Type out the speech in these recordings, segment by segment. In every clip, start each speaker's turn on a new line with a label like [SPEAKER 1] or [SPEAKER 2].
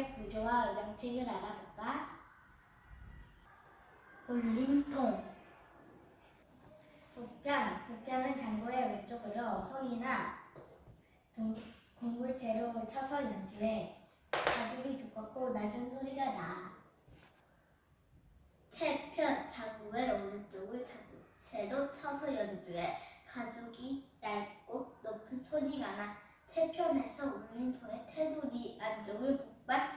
[SPEAKER 1] 사람의 구조와 유량책을 알아볼까? 울림통 우편, 우편은 장고의 왼쪽으로 손이나 동물재로 쳐서 연주해 가죽이 두껍고 낮은 소리가 나.
[SPEAKER 2] 채편, 자구의 오른쪽을 채로 쳐서 연주해 가죽이 나 채편에서 울림통의 테두리 안쪽을 복반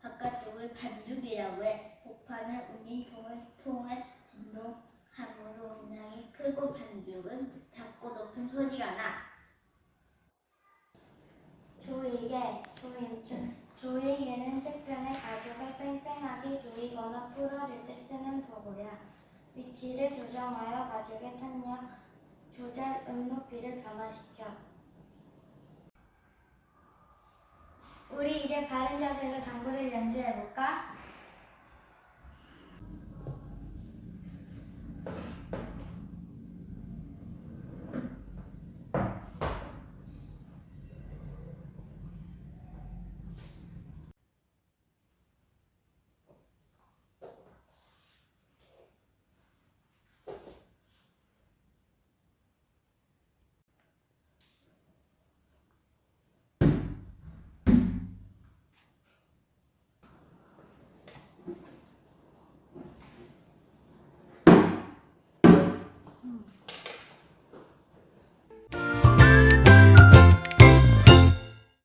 [SPEAKER 2] 바깥쪽을 반죽이라고 해 복판은 울림통을 통해 진동함으로 음량이 크고 반죽은 작고 높은 소리가 나
[SPEAKER 1] 조이개, 조인, 조이개는 채편의 가죽을 팽팽하게 조이거나 풀어줄 때 쓰는 도구야. 위치를 조정하여 가죽의 탄력, 조절, 음높이를 변화시켜. 우리 이제 바른 자세로 장구를 연주해볼까?